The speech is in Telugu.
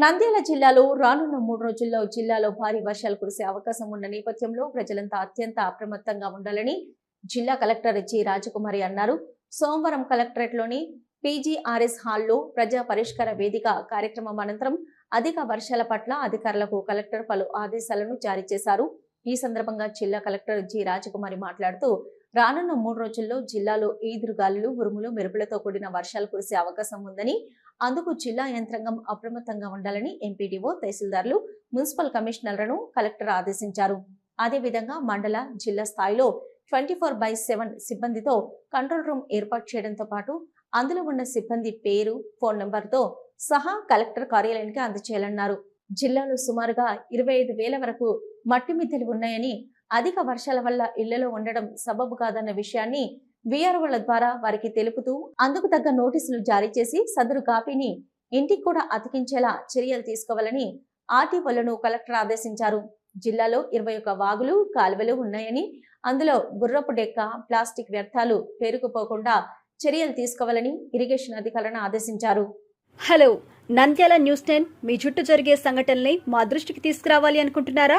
నంద్యాల జిల్లాలో రానున్న మూడు రోజుల్లో జిల్లాలో భారీ వర్షాలు కురిసే అవకాశం ఉన్న నేపథ్యంలో ప్రజలంతా అత్యంత అప్రమత్తంగా ఉండాలని జిల్లా కలెక్టర్ జి రాజకుమారి అన్నారు. సోమవారం కలెక్టరేట్లోని పీజీఆర్ఎస్ హాల్లో ప్రజా పరిష్కార వేదిక కార్యక్రమం అనంతరం అధిక వర్షాల పట్ల అధికారులకు కలెక్టర్ పలు ఆదేశాలను జారీ చేశారు. ఈ సందర్భంగా జిల్లా కలెక్టర్ జి రాజకుమారి మాట్లాడుతూ రానున్న మూడు రోజుల్లో జిల్లాలో ఈదురుగాలులు ఉరుములు మెరుపులతో కూడిన వర్షాలు కురిసే అవకాశం ఉందని అందుకు జిల్లా యంత్రాంగం అప్రమత్తంగా ఉండాలని ఎంపీడీఓ తహసీల్దార్లు మున్సిపల్ కమిషనర్లను కలెక్టర్ ఆదేశించారు. అదేవిధంగా మండల జిల్లా స్థాయిలో ట్వంటీ ఫోర్ బై సెవెన్ సిబ్బందితో కంట్రోల్ రూమ్ ఏర్పాటు చేయడంతో పాటు అందులో ఉన్న సిబ్బంది పేరు ఫోన్ నంబర్తో సహా కలెక్టర్ కార్యాలయానికి అందజేయాలన్నారు జిల్లాలో సుమారుగా ఇరవై ఐదు వేల వరకు మట్టి మిద్దెలు ఉన్నాయని అధిక వర్షాల వల్ల ఇళ్ళలో ఉండడం సబబు కాదన్న విషయాన్ని వీఆర్ఓల ద్వారా వారికి తెలుపుతూ అందుకు తగ్గ నోటీసులు జారీ చేసి సదరు కాపీని ఇంటికి కూడా అతికించేలా చర్యలు తీసుకోవాలని ఆర్టీఓలను కలెక్టర్ ఆదేశించారు. జిల్లాలో ఇరవై ఒక్క వాగులు కాలువలు ఉన్నాయని అందులో గుర్రపు డెక్క ప్లాస్టిక్ వ్యర్థాలు పేరుకుపోకుండా చర్యలు తీసుకోవాలని ఇరిగేషన్ అధికారులను ఆదేశించారు. హలో నంద్యాల న్యూస్ టెన్ మీ చుట్టూ జరిగే సంఘటనల్ని మా దృష్టికి తీసుకురావాలి అనుకుంటున్నారా?